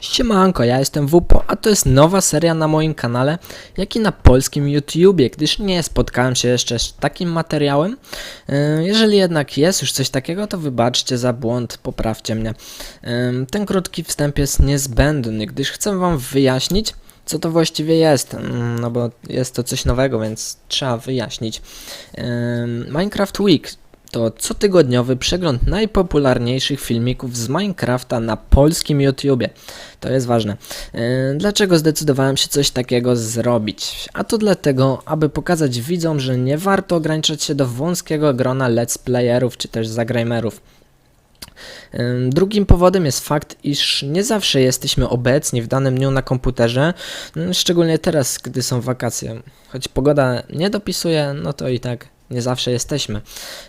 Siemanko, ja jestem Wupo, a to jest nowa seria na moim kanale, jak i na polskim YouTubie, gdyż nie spotkałem się jeszcze z takim materiałem. Yy, Jeżeli jednak jest już coś takiego, to wybaczcie za błąd, poprawcie mnie. Yy, Ten krótki wstęp jest niezbędny, gdyż chcę wam wyjaśnić, co to właściwie jest, Mm, no bo jest to coś nowego, więc trzeba wyjaśnić. Yy, Minecraft Week to cotygodniowy przegląd najpopularniejszych filmików z Minecrafta na polskim YouTubie. To jest ważne. Yy, Dlaczego zdecydowałem się coś takiego zrobić? A to dlatego, aby pokazać widzom, że nie warto ograniczać się do wąskiego grona let's playerów czy też zagrajmerów. Ym, Drugim powodem jest fakt, iż nie zawsze jesteśmy obecni w danym dniu na komputerze, ym, szczególnie teraz, gdy są wakacje. Choć pogoda nie dopisuje, no to i tak nie zawsze jesteśmy.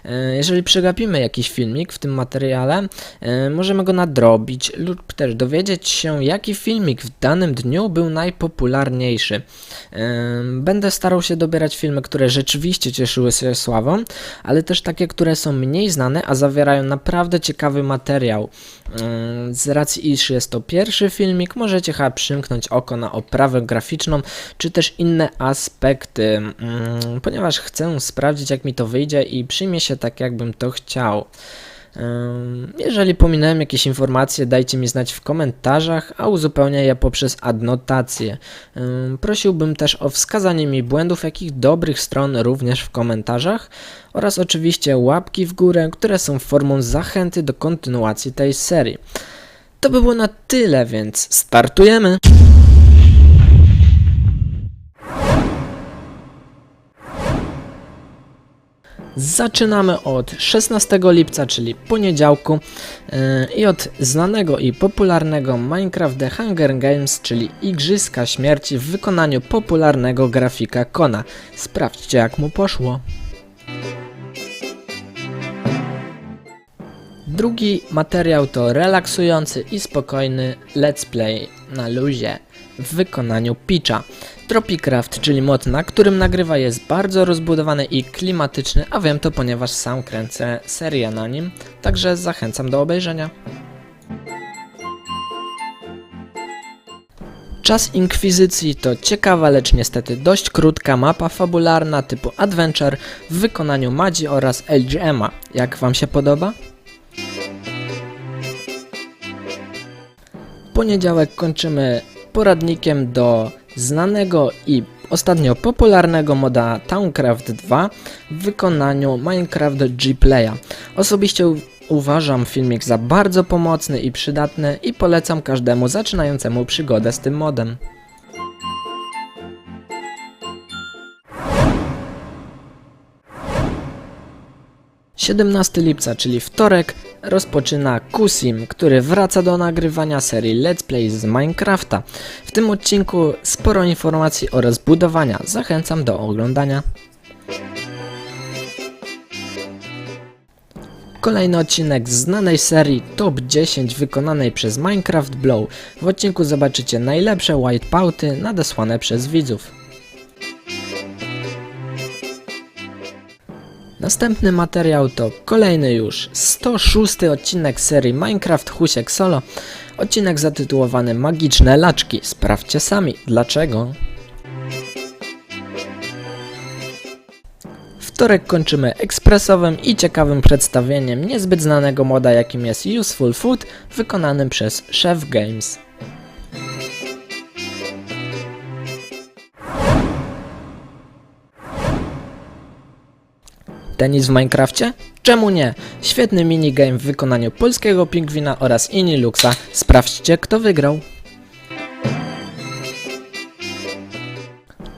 Yy, Jeżeli przegapimy jakiś filmik w tym materiale, yy, możemy go nadrobić lub też dowiedzieć się, jaki filmik w danym dniu był najpopularniejszy. Yy, Będę starał się dobierać filmy, które rzeczywiście cieszyły się sławą, ale też takie, które są mniej znane, a zawierają naprawdę ciekawy materiał. Z racji, iż jest to pierwszy filmik, możecie chyba przymknąć oko na oprawę graficzną, czy też inne aspekty, yy, ponieważ chcę sprawdzić, jak mi to wyjdzie i przyjmie się tak, jakbym to chciał. Jeżeli pominąłem jakieś informacje, dajcie mi znać w komentarzach, a uzupełnię je poprzez adnotację. Ym, Prosiłbym też o wskazanie mi błędów, jakich dobrych stron również w komentarzach oraz oczywiście łapki w górę, które są formą zachęty do kontynuacji tej serii. To by było na tyle, więc startujemy! Zaczynamy od 16 lipca, czyli poniedziałku yy, i od znanego i popularnego Minecraft The Hunger Games, czyli Igrzyska Śmierci w wykonaniu popularnego grafika Kona. Sprawdźcie jak mu poszło. Drugi materiał to relaksujący i spokojny let's play na luzie w wykonaniu Pitcha. Tropicraft, czyli mod, na którym nagrywa jest bardzo rozbudowany i klimatyczny, a wiem to ponieważ sam kręcę serię na nim, także zachęcam do obejrzenia. Czas Inkwizycji to ciekawa, lecz niestety dość krótka mapa fabularna typu Adventure w wykonaniu Madzi oraz LGM'a. Jak Wam się podoba? Poniedziałek kończymy poradnikiem do znanego i ostatnio popularnego moda Towncraft 2 w wykonaniu Minecraft G-Playa. Osobiście uważam filmik za bardzo pomocny i przydatny i polecam każdemu zaczynającemu przygodę z tym modem. Siedemnasty lipca, czyli wtorek, rozpoczyna Kusim, który wraca do nagrywania serii Let's Play z Minecrafta. W tym odcinku sporo informacji oraz budowania. Zachęcam do oglądania. Kolejny odcinek znanej serii Top 10 wykonanej przez Minecraft Blow. W odcinku zobaczycie najlepsze whitepouty nadesłane przez widzów. Następny materiał to kolejny już 106 odcinek serii Minecraft Husiek Solo. Odcinek zatytułowany Magiczne Laczki. Sprawdźcie sami dlaczego. Wtorek kończymy ekspresowym i ciekawym przedstawieniem niezbyt znanego moda jakim jest Useful Food wykonanym przez Chef Games. Tenis w Minecrafcie? Czemu nie? Świetny minigame w wykonaniu polskiego pingwina oraz Iniluxa. Sprawdźcie kto wygrał.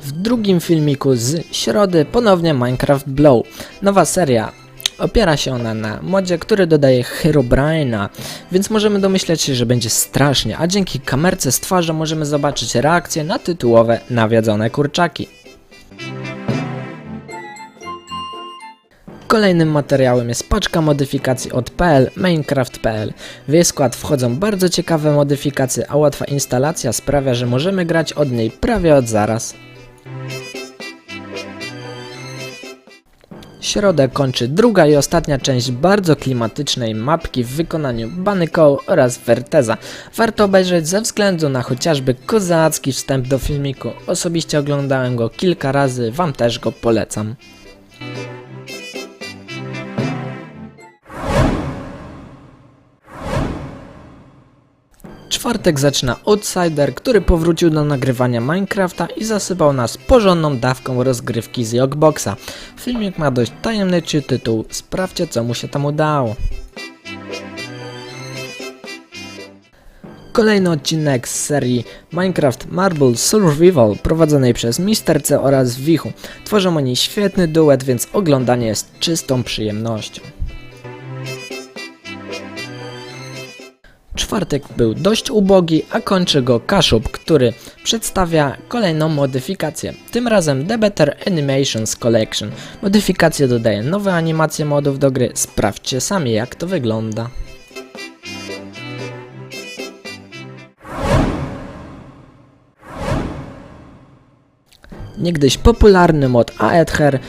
W drugim filmiku z środy ponownie Minecraft Blow. Nowa seria. Opiera się ona na modzie, który dodaje Herobrine'a, więc możemy domyśleć się, że będzie strasznie, a dzięki kamerce z twarzy możemy zobaczyć reakcje na tytułowe nawiedzone kurczaki. Kolejnym materiałem jest paczka modyfikacji od PL Minecraft.pl. W jej skład wchodzą bardzo ciekawe modyfikacje, a łatwa instalacja sprawia, że możemy grać od niej prawie od zaraz. środę kończy druga i ostatnia część bardzo klimatycznej mapki w wykonaniu Banyko oraz Verteza. Warto obejrzeć ze względu na chociażby kozacki wstęp do filmiku. Osobiście oglądałem go kilka razy, wam też go polecam. Czwartek zaczyna Outsider, który powrócił do nagrywania Minecrafta i zasypał nas porządną dawką rozgrywki z Jogboxa. Filmik ma dość tajemniczy tytuł, sprawdźcie co mu się tam udało. Kolejny odcinek z serii Minecraft Marble Survival prowadzonej przez. C oraz Wichu. Tworzą oni świetny duet, więc oglądanie jest czystą przyjemnością. Czwartek był dość ubogi, a kończy go Kaszub, który przedstawia kolejną modyfikację. Tym razem The Better Animations Collection. Modyfikacje dodaje nowe animacje modów do gry. Sprawdźcie sami jak to wygląda. Niegdyś popularny mod Aether,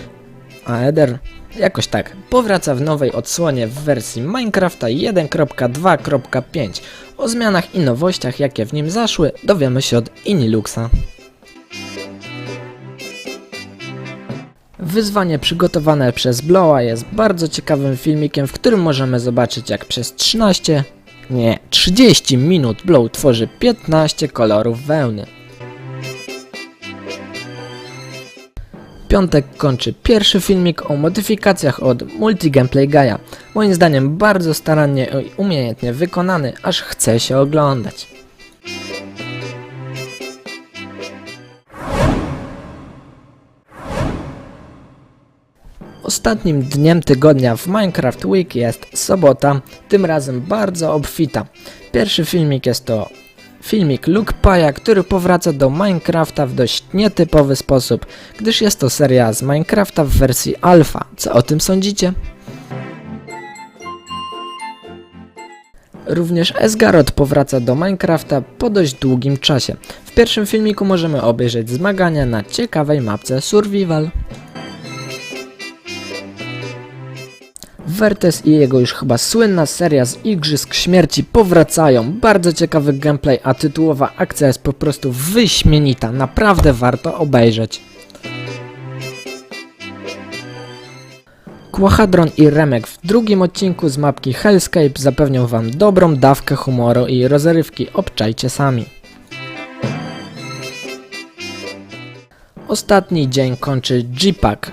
Aether, jakoś tak, powraca w nowej odsłonie w wersji Minecrafta 1.2.5. O zmianach i nowościach, jakie w nim zaszły, dowiemy się od Iniluxa. Wyzwanie przygotowane przez Blowa jest bardzo ciekawym filmikiem, w którym możemy zobaczyć jak przez 13, nie, 30 minut Blow tworzy 15 kolorów wełny. Piątek kończy pierwszy filmik o modyfikacjach od Multi Gameplay Gaia. Moim zdaniem bardzo starannie i umiejętnie wykonany, aż chce się oglądać. Ostatnim dniem tygodnia w Minecraft Week jest sobota, tym razem bardzo obfita. Pierwszy filmik jest to filmik Luke Paja, który powraca do Minecrafta w dość nietypowy sposób, gdyż jest to seria z Minecrafta w wersji alfa. Co o tym sądzicie? Również Esgarot powraca do Minecrafta po dość długim czasie. W pierwszym filmiku możemy obejrzeć zmagania na ciekawej mapce Survival. Vertes i jego już chyba słynna seria z Igrzysk Śmierci powracają. Bardzo ciekawy gameplay, a tytułowa akcja jest po prostu wyśmienita. Naprawdę warto obejrzeć. Quahadron i Remek w drugim odcinku z mapki Hellscape zapewnią wam dobrą dawkę humoru i rozrywki. Obczajcie sami. Ostatni dzień kończy G-Pack,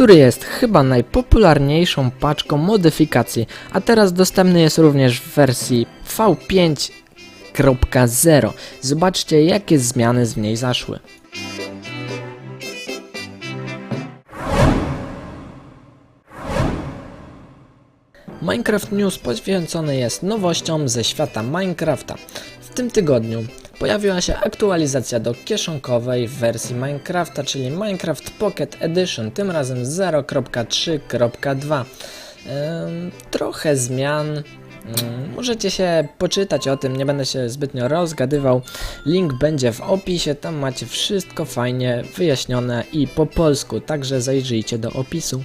który jest chyba najpopularniejszą paczką modyfikacji, a teraz dostępny jest również w wersji V5.0. Zobaczcie jakie zmiany z niej zaszły. Minecraft News poświęcony jest nowościom ze świata Minecrafta. W tym tygodniu pojawiła się aktualizacja do kieszonkowej wersji Minecrafta, czyli Minecraft Pocket Edition, tym razem 0.3.2. Ym, Trochę zmian. Ym, Możecie się poczytać o tym, nie będę się zbytnio rozgadywał. Link będzie w opisie, tam macie wszystko fajnie wyjaśnione i po polsku, także zajrzyjcie do opisu.